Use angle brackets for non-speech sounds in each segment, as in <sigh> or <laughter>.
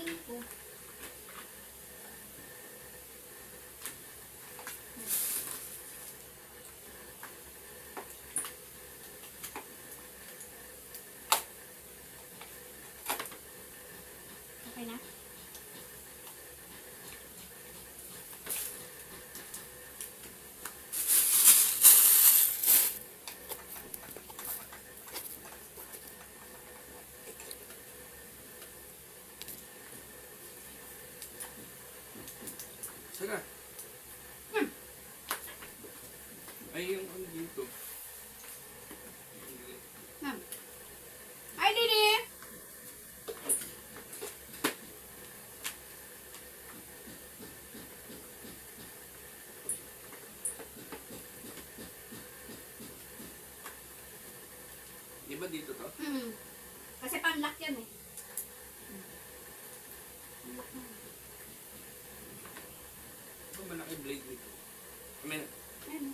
Ko. Okay na? Saka. Ay, yung ano dito. Ma'am. Ay, Didi! Di ba dito to? Hmm. Kasi panlock yan eh. Ito malaki blade dito. I mean, Ayun.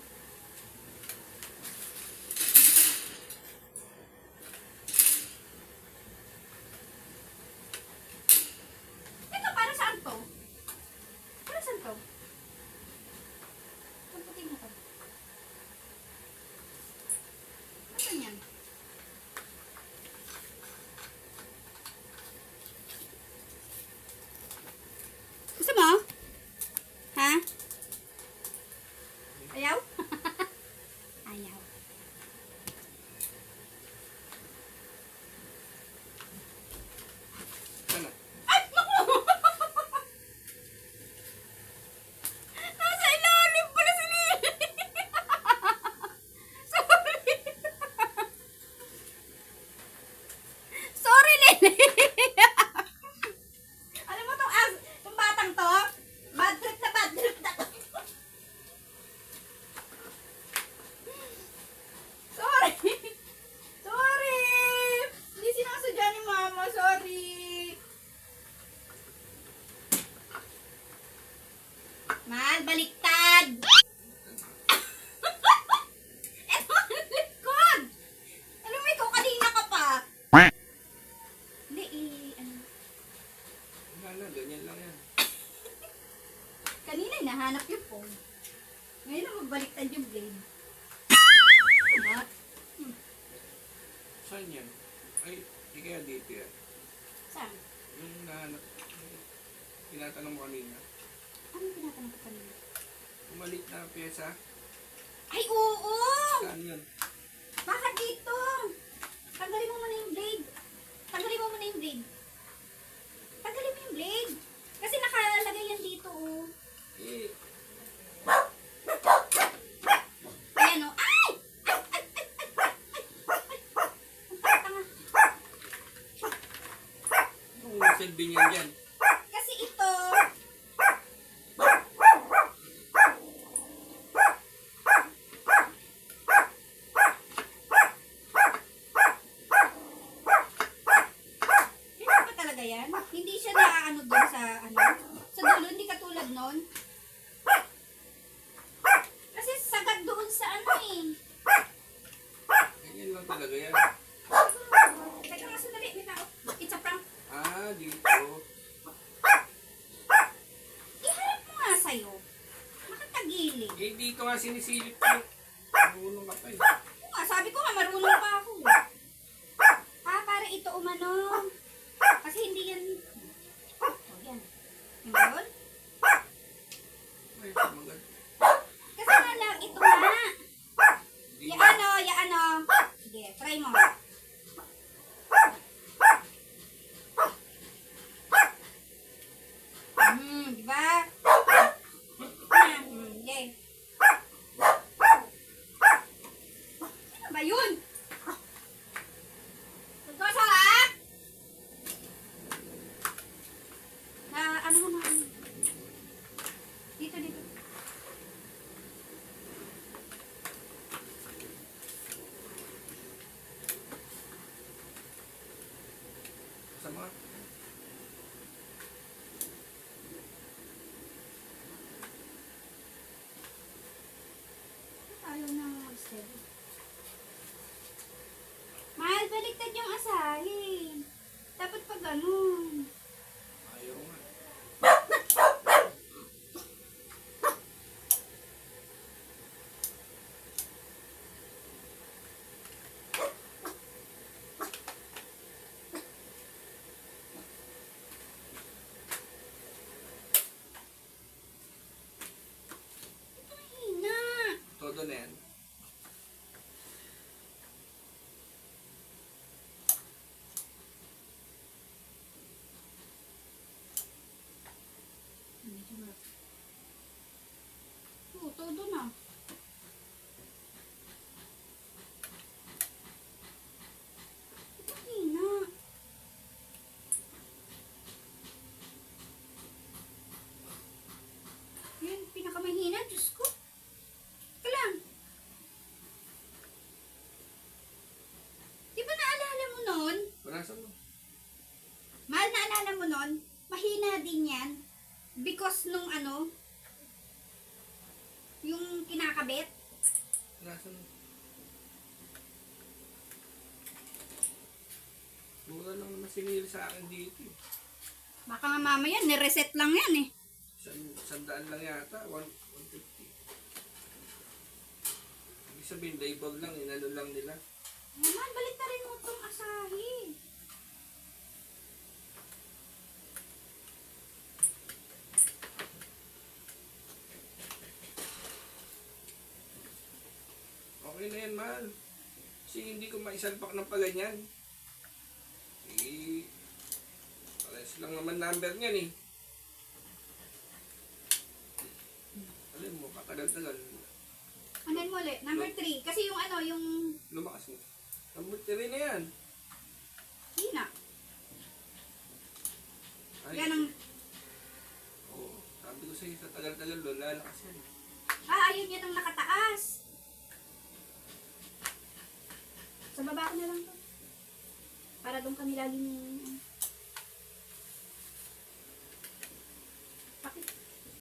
né? Mal, baliktad! <laughs> Eto ang likod! Alam mo, ikaw kanina ka pa. Hindi, eh, ano, Wala na, ganyan lang yan. kanina hinahanap yung phone. Ngayon na magbaliktad yung blade. Diba? Saan yan? Ay, di kaya dito yan. Saan? Yung nahanap. Tinatanong mo kanina. Ano tinatanong ko kanina? Umalit na pyesa. Ay, oo! Saan yun? Bakit dito? Tanggalin mo muna yung blade. Tanggalin mo muna yung blade. Tanggalin mo yung blade. Kasi nakalagay yan dito, oh. Eh, Ayan, oh. Ay! Ay! Ay! Ay! Ay! Ay! Ay! Ang tanga. anong silbi niyan dyan? Kasi ito, Hindi ba talaga yan? Hindi siya naaano doon sa ano? Sa dulo, hindi katulad nun. Kasi sagad doon sa ano eh. Lang talaga yan. Teka nga sandali. It's a prank. Ah, dito. Iharap mo nga sa'yo. Makatagili. Eh, dito nga sinisilip ko. Marunong ka pa eh. Oo nga, sabi ko nga, marunong pa ako. Ah, para ito umano. Kasi hindi yan... Oh, yan. Yung? Ay, Punasan mo. Mahal na alala mo nun, mahina din yan. Because nung ano, yung kinakabit, Punasan mo. Mura lang naman sinili sa akin dito. eh. baka nga mamaya, nireset lang yan eh. San, sandaan lang yata. 1, 150. Ibig sabihin, labor lang. Inano lang nila. Naman, balik na rin mo itong asahi. Okay na yan, mahal. Kasi hindi ko maisalpak ng paganyan. Eh, pares lang naman number niyan eh. Alam mo, kakadagdagan. Anan mo ulit, number 3. Kasi yung ano, yung Lumakas mo. 3 na yan. hina. Ay, Yan ang, Oo, sabi ko sa'yo, sa tagal-tagal doon, lalakas yan. ah, ayun yan ang nakataas. Sa baba ko na lang to. Para doon kami lagi ni...